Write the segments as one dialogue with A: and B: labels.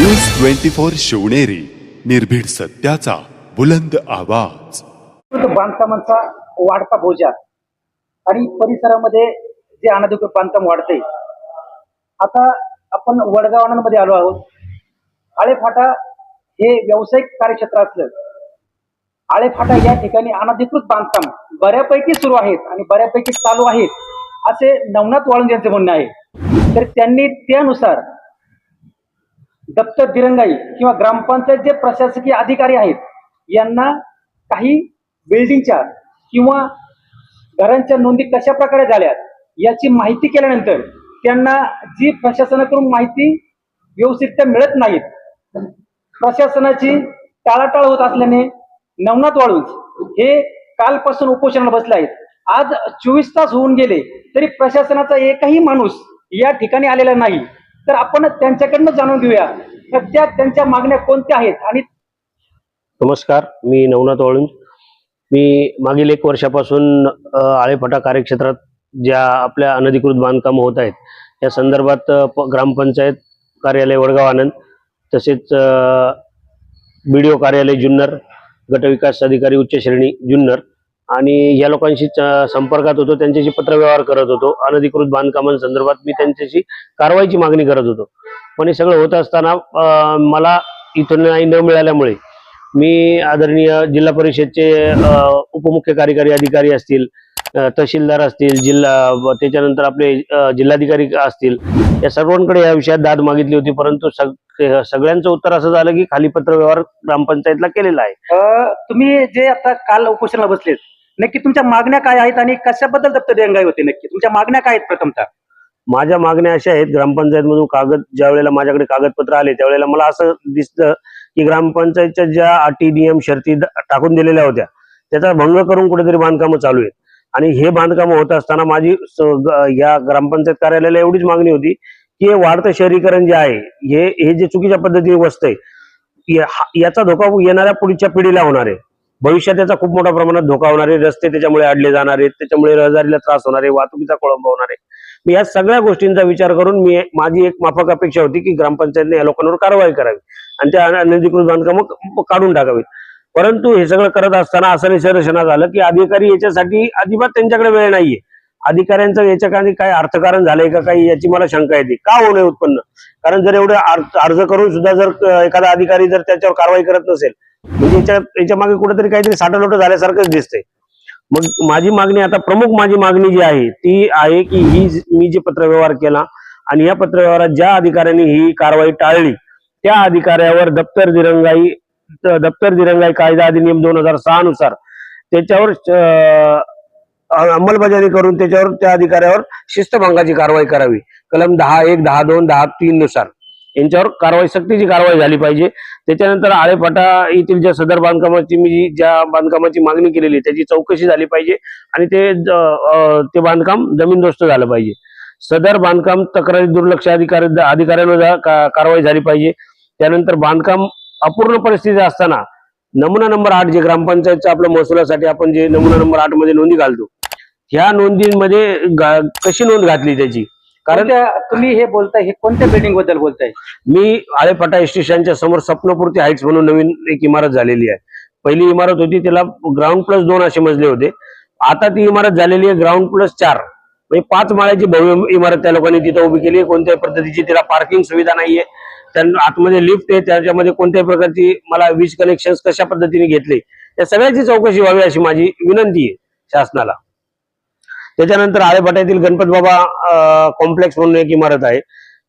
A: News twenty four Shivneri निर्भीड सत्याचा बुलंद आवाज.
B: बांधकामांचा वाढता बोजा आणि परिसरामध्ये जे अनधिकृत बांधकाम वाढते आता आपण वडगावांमध्ये आलो आहोत. आळेफाटा हे व्यावसायिक कार्यक्षेत्र असलं आळेफाटा या ठिकाणी अनधिकृत बांधकाम बऱ्यापैकी सुरू आहेत आणि बऱ्यापैकी चालू आहेत असे नवनाथ वाळून यांचे म्हणणे आहे. तर त्यांनी त्यानुसार दप्तर दिरंगाई किंवा ग्रामपंचायत जे प्रशासकीय अधिकारी आहेत यांना काही बिल्डिंगच्या किंवा घरांच्या नोंदी कशा प्रकारे झाल्यात याची माहिती केल्यानंतर त्यांना जी प्रशासनाकडून माहिती व्यवस्थितरित्या मिळत नाहीत प्रशासनाची टाळाटाळ होत असल्याने नवनाथ वाळूज हे कालपासून उपोषणाला बसले आहेत. आज चोवीस तास होऊन गेले तरी प्रशासनाचा एकही माणूस या ठिकाणी आलेला नाही. तर आपण त्यांच्याकडनं जाणून घेऊया. सध्या त्यांच्या मागण्या कोणत्या आहेत? आणि
C: नमस्कार मी नवनाथ वाळून मी मागील एक वर्षापासून आळेफटा आळेफाटा कार्यक्षेत्रात ज्या आपल्या अनधिकृत बांधकामं होत आहेत या संदर्भात ग्रामपंचायत कार्यालय वडगाव आनंद तसेच बी डी ओ कार्यालय जुन्नर गटविकास अधिकारी उच्च श्रेणी जुन्नर आणि या लोकांशी संपर्कात होतो त्यांच्याशी पत्रव्यवहार करत होतो. अनधिकृत बांधकामांसंदर्भात मी त्यांच्याशी कारवाईची मागणी करत होतो. पण हे सगळं होत असताना मला इथून नाही न मिळाल्यामुळे मी आदरणीय जिल्हा परिषदचे उपमुख्य कार्यकारी अधिकारी असतील तहसीलदार असतील जिल्हा त्याच्यानंतर आपले जिल्हाधिकारी असतील या सर्वांकडे या विषयात दाद मागितली होती. परंतु सग सगळ्यांचं उत्तर असं झालं की खाली पत्रव्यवहार ग्रामपंचायतला केलेला आहे.
B: तुम्ही जे आता काल उपोषणाला बसलेत नक्की तुमच्या मागण्या काय आहेत आणि कशाबद्दल दप्तर देंगाई होते नक्की? तुमच्या मागण्या काय आहेत प्रथमतः?
C: माझ्या मागण्या अशा आहेत ग्रामपंचायत मधून कागद ज्या वेळेला माझ्याकडे कागदपत्र आले त्यावेळेला मला असं दिसतं की ग्रामपंचायतच्या ज्या अटी नियम शर्ती टाकून दिलेल्या होत्या त्याचा भंग करून कुठेतरी बांधकामं चालू आहेत. आणि हे बांधकामं होत असताना माझी या ग्रामपंचायत कार्यालयाला एवढीच मागणी होती की हे वाढतं शहरीकरण जे आहे हे हे जे चुकीच्या पद्धतीने वसतंय याचा धोका येणाऱ्या पुढच्या पिढीला होणार आहे. भविष्यात त्याचा खूप मोठ्या प्रमाणात धोका होणार आहे. रस्ते त्याच्यामुळे अडले जाणार आहेत. त्याच्यामुळे रहदारीला त्रास होणार आहे. वाहतुकीचा कोळंब होणार आहे. मी या सगळ्या गोष्टींचा विचार करून मी माझी एक माफक अपेक्षा होती की ग्रामपंचायतने या लोकांवर कारवाई करावी आणि त्या अनधिकृत बांधकामं काढून टाकावीत. परंतु हे सगळं करत असताना असं निदर्शनास झालं की अधिकारी याच्यासाठी अजिबात त्यांच्याकडे वेळ नाहीये. अधिकाऱ्यांचं याच्या काय अर्थकारण झालंय का काही याची मला शंका येते. का होऊ नये उत्पन्न? कारण जर एवढं अर्ज करून सुद्धा जर एखादा अधिकारी जर त्याच्यावर कारवाई करत नसेल म्हणजे याच्या याच्या मागे कुठेतरी काहीतरी साठलोट झाल्यासारखंच दिसतंय. मग माझी मागणी आता प्रमुख माझी मागणी जी आहे ती आहे की ही मी जे पत्रव्यवहार केला आणि या पत्रव्यवहारात ज्या अधिकाऱ्यांनी ही कारवाई टाळली त्या अधिकाऱ्यावर दप्तर दिरंगाई दप्तर दिरंगाई कायदा अधिनियम दोन हजार सहा नुसार त्याच्यावर अंमलबजावणी करून त्याच्यावर त्या अधिकाऱ्यावर शिस्तभंगाची कारवाई करावी. कलम दहा एक दहा दोन दहा तीन नुसार. यांच्यावर कारवाई सक्तीची कारवाई झाली पाहिजे. त्याच्यानंतर आळेपाटा येथील ज्या सदर बांधकामाची मी जी- ज्या बांधकामाची मागणी केलेली त्याची चौकशी झाली पाहिजे आणि ते ते बांधकाम जमीनदोस्त झालं पाहिजे. सदर बांधकाम तक्रारी दुर्लक्ष अधिकारी अधिकाऱ्यांवर का- कारवाई झाली पाहिजे. त्यानंतर बांधकाम अपूर्ण परिस्थिती असताना नमुना नंबर आठ जे ग्रामपंचायतच्या आपल्या महसुलासाठी आपण जे नमुना नंबर आठमध्ये नोंदी घालतो ह्या नोंदीमध्ये गा- कशी नोंद घातली त्याची? कारण
B: तुम्ही हे बोलताय हे कोणत्या बिल्डिंगबद्दल बोलताय?
C: मी आळेफाटा स्टेशनच्या समोर स्वप्नपूर्ती हाईट्स म्हणून नवीन एक इमारत झालेली आहे. पहिली इमारत होती त्याला ग्राउंड प्लस दोन असे मजले होते. आता ती इमारत झालेली आहे ग्राउंड प्लस चार. म्हणजे पाच माळ्याची भव्य इमारत त्या लोकांनी तिथं उभी केली कोणत्याही पद्धतीची तिला पार्किंग सुविधा नाहीये. त्यांना आतमध्ये लिफ्ट आहे त्याच्यामध्ये कोणत्याही प्रकारची मला वीज कनेक्शन कशा पद्धतीने घेतले? या सगळ्याची चौकशी व्हावी अशी माझी विनंती आहे शासनाला. त्याच्यानंतर आळेपाट्यातील गणपत बाबा कॉम्प्लेक्स म्हणून एक इमारत आहे.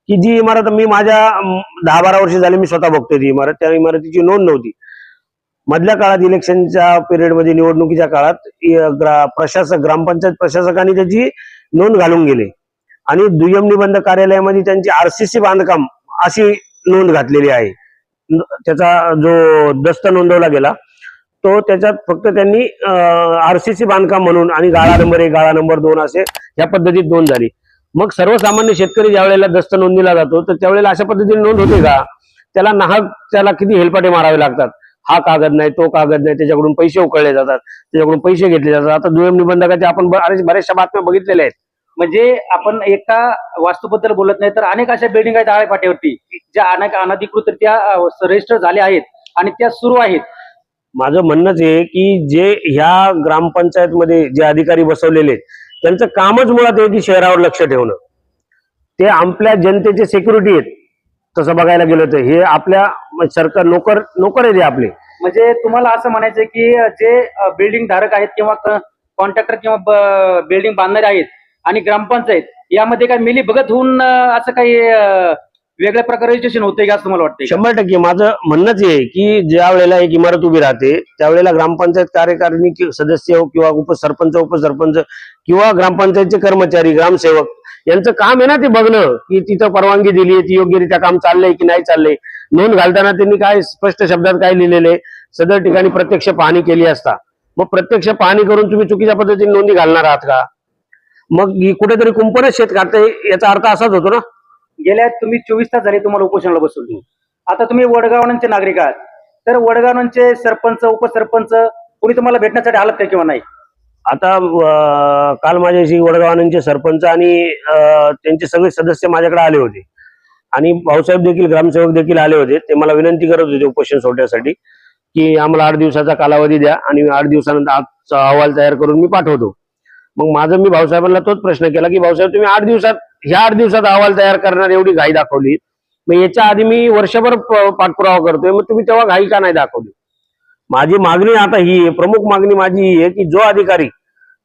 C: की जी इमारत मी माझ्या दहा बारा वर्ष झाली मी स्वतः बघतोय ती इमारत. त्या इमारतीची नोंद नव्हती. मधल्या काळात इलेक्शनच्या पिरियडमध्ये निवडणुकीच्या काळात प्रशासक ग्रामपंचायत प्रशासकांनी त्याची नोंद घालून गेले. आणि दुय्यम निबंध कार्यालयामध्ये त्यांची आरसीसी बांधकाम अशी नोंद घातलेली आहे. त्याचा जो दस्त नोंदवला गेला तो त्याच्यात फक्त त्यांनी आरसीसी बांधकाम म्हणून आणि गाळा नंबर एक गाळा नंबर दोन असे ह्या पद्धतीत नोंद झाली. मग सर्वसामान्य शेतकरी ज्या वेळेला दस्त नोंदीला जातो तर त्यावेळेला अशा पद्धतीने नोंद होते का? त्याला नाहक त्याला किती हेलपाटे मारावे लागतात? हा कागद नाही तो कागद नाही त्याच्याकडून पैसे उकळले जातात त्याच्याकडून पैसे घेतले जातात. आता दुय्यम निबंधकाचे आपण बऱ्याचशा बातम्या बघितलेल्या आहेत.
B: म्हणजे आपण एका वास्तूबद्दल बोलत नाही तर अनेक अशा बिल्डिंग आहेत आळेपाट्यावरती ज्या अनेक अनधिकृतरित्या रजिस्टर झाल्या आहेत आणि त्या सुरू आहेत.
C: माझं म्हणणंच आहे की जे ह्या ग्रामपंचायतमध्ये जे अधिकारी बसवलेले आहेत त्यांचं कामच मुळात आहे की शहरावर लक्ष ठेवणं. ते आपल्या जनतेचे सेक्युरिटी आहेत. तसं बघायला गेलं तर हे आपल्या सरकार नोकर नोकर आहेत आपले.
B: म्हणजे तुम्हाला असं म्हणायचं की जे बिल्डिंग धारक आहेत किंवा कॉन्ट्रॅक्टर किंवा बिल्डिंग बांधणारे आहेत आणि ग्रामपंचायत यामध्ये काय मिली भगत होऊन असं काही वेगळ्या प्रकारे रजिस्ट्रेशन होते का असं तुम्हाला वाटतं
C: शंभर टक्के. माझं म्हणणंच आहे की ज्या वेळेला एक इमारत उभी राहते त्यावेळेला ग्रामपंचायत कार्यकारिणी सदस्य हो किंवा उपसरपंच उपसरपंच किंवा ग्रामपंचायतचे कर्मचारी ग्रामसेवक यांचं काम आहे ना ते बघणं की तिथं परवानगी दिली आहे ती योग्यरित्या काम चाललंय की नाही चाललंय. नोंद घालताना त्यांनी काय स्पष्ट शब्दात काय लिहिलेले सदर ठिकाणी प्रत्यक्ष पाहणी केली असता. मग प्रत्यक्ष पाहणी करून तुम्ही चुकीच्या पद्धतीने नोंदी घालणार आहात का? मग कुठेतरी कुंपणच शेत काढते याचा अर्थ असाच होतो ना?
B: गेल्या तुम्ही चोवीस तास झाले तुम्हाला उपोषणाला बसवली. आता तुम्ही वडगावांचे नागरिक आहात. तर वडगावांचे सरपंच उपसरपंच कोणी तुम्हाला भेटण्यासाठी आलं का किंवा नाही?
C: आता अं, काल माझ्याशी वडगावांचे सरपंच आणि अं, त्यांचे सगळे सदस्य माझ्याकडे आले होते. आणि भाऊसाहेब देखील ग्रामसेवक देखील आले होते. ते मला विनंती करत होते उपोषण सोडण्यासाठी की आम्हाला आठ दिवसाचा कालावधी द्या आणि आठ दिवसानंतर आजचा अहवाल तयार करून मी पाठवतो. मग माझं मी भाऊसाहेबांना तोच प्रश्न केला की भाऊसाहेब तुम्ही आठ दिवसात ह्या आठ दिवसात अहवाल तयार करणार एवढी घाई दाखवली. मग याच्या आधी मी वर्षभर पाठपुरावा करतोय. मग तुम्ही तेव्हा घाई का नाही दाखवली? माझी मागणी आता ही आहे प्रमुख मागणी माझी ही आहे की जो अधिकारी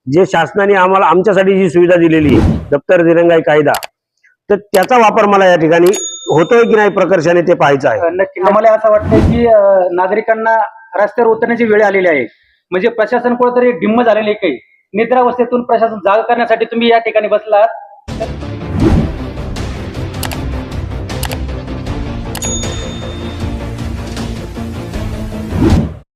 C: जे शासनाने आम्हाला आमच्यासाठी जी सुविधा दिलेली आहे दप्तर दिरंगाई कायदा तर त्याचा वापर मला या ठिकाणी होतोय की नाही प्रकर्षाने ते पाहायचं आहे.
B: नक्की. आम्हाला असं वाटतंय की नागरिकांना रस्त्यावर उतरण्याची वेळ आलेली आहे. म्हणजे प्रशासन कुठेतरी डिम्म झालेले काही. निद्रावस्थेतून प्रशासन जाग करण्यासाठी तुम्ही या ठिकाणी बसलात.